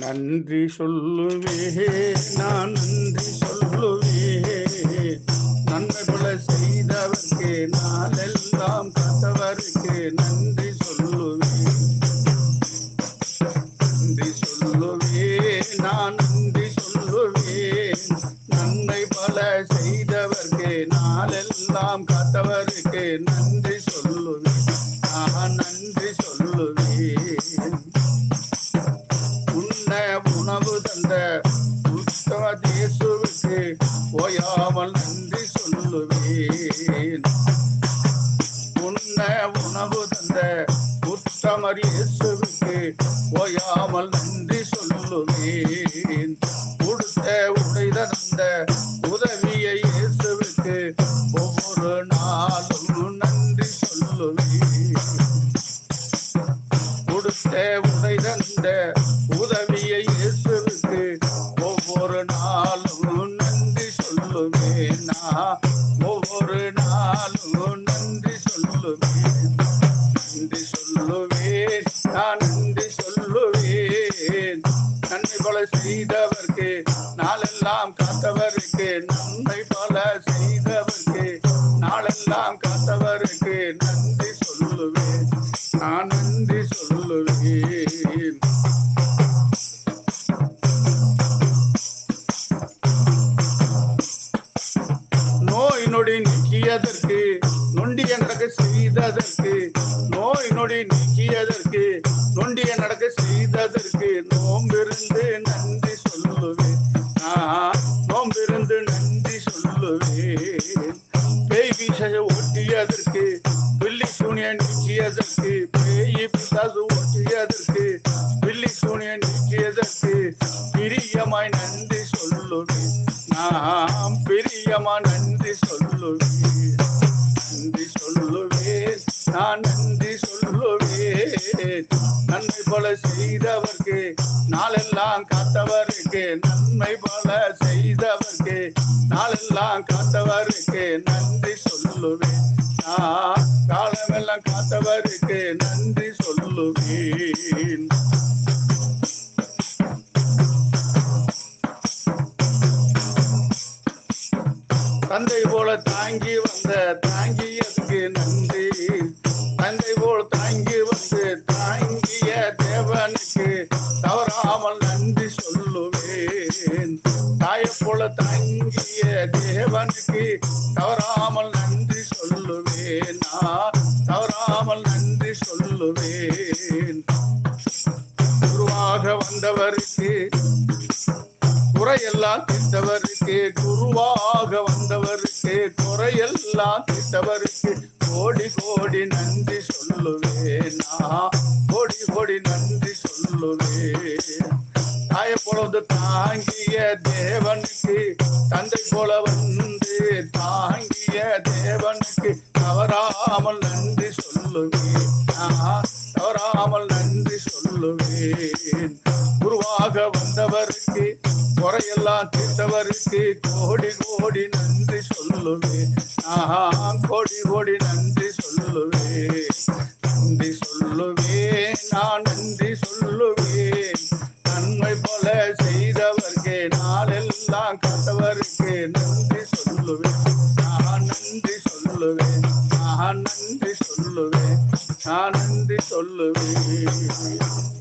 நன்றி சொல்லுவே நான் நன்றி சொல்லுவே நன்மை பல செய்தவர்க்கு நாளெல்லாம் கத்தவருக்கு நன்றி சொல்லுவே நன்றி சொல்லுவே நான் நன்றி சொல்லுவே நன்மை பல செய்தவர்க்கு நாளெல்லாம் கத்தவர் உண்ண உணவு தந்த. உத்தம ஓயாமல் நன்றி சொல்லுவேன். உன்ன உணவு தந்த உத்தமர் இயேசுவுக்கு ஓயாமல் நன்றி சொல்லுவேன். கொடுத்த உடை தந்த நன்மை பல செய்தவர்க்கு நாளெல்லாம் காத்தவருக்கு நன்மை போல செய்தவர்க்கு நாளெல்லாம் காத்தவருக்கு நன்றி சொல்லுவேன். நான் நன்றி சொல்லுவேன். நோய் நொடி நீக்கியதற்கு நொண்டி எனக்கு செய்ததற்கு நோய் நோம்பிருந்து நன்றி சொல்லுவேன். நான் நோம்பிருந்து நன்றி சொல்லுவேன். பேய் பிசாச ஓட்டியதற்கு பில்லி சூனிய நீக்கியதற்கு பேய் பிசாசு ஓட்டியதற்கு பில்லி சூனிய நீக்கியதற்கு பிரியமாய் நன்றி சொல்லுவேன். நாம் பிரியமா நன்றி சொல்லுவேன். நன்றி சொல்லுவேன். நான் நாளெல்லாம் காத்தவருக்கு நன்மை போல செய்தவருக்கு. நாளெல்லாம் காத்தவருக்கு நன்றி சொல்லுவேன். நான் காலமெல்லாம் காத்தவருக்கு நன்றி சொல்லுவேன். தந்தை போல தாங்கி வந்த தாங்கியதுக்கு நன்றி தங்கிய தேவனுக்கு. தவறாமல் நன்றி சொல்லுவேன்? நான் தவறாமல் நன்றி சொல்லுவேன். குருவாக வந்தவருக்கு குறையெல்லாம் தீர்த்தவருக்கு குருவாக வந்தவருக்கு குறையெல்லாம் தீர்த்தவருக்கு கோடி கோடி நன்றி சொல்லுவேன்? நான் கோடி கோடி நன்றி சொல்லுவேன். தாயை போல வந்து தாங்கிய தேவனுக்கு சொல்லுவேன். குருவாக வந்தவருக்கு குறையெல்லாம் தீர்த்தவருக்கு கோடி கோடி நன்றி சொல்லுவேன். நான் கோடி கோடி நன்றி சொல்லுவேன். நன்றி சொல்லுவேன் நான் நன்றி சொல்லுவேன். நன்மை போல செய்தவர்க்கு நாளெல்லாம் கண்டவருக்கு நன்றி சொல்லுவேன். நான் நன்றி சொல்லுவேன். நான் நன்றி சொல்லுவேன் நான் நன்றி சொல்லுவேன்.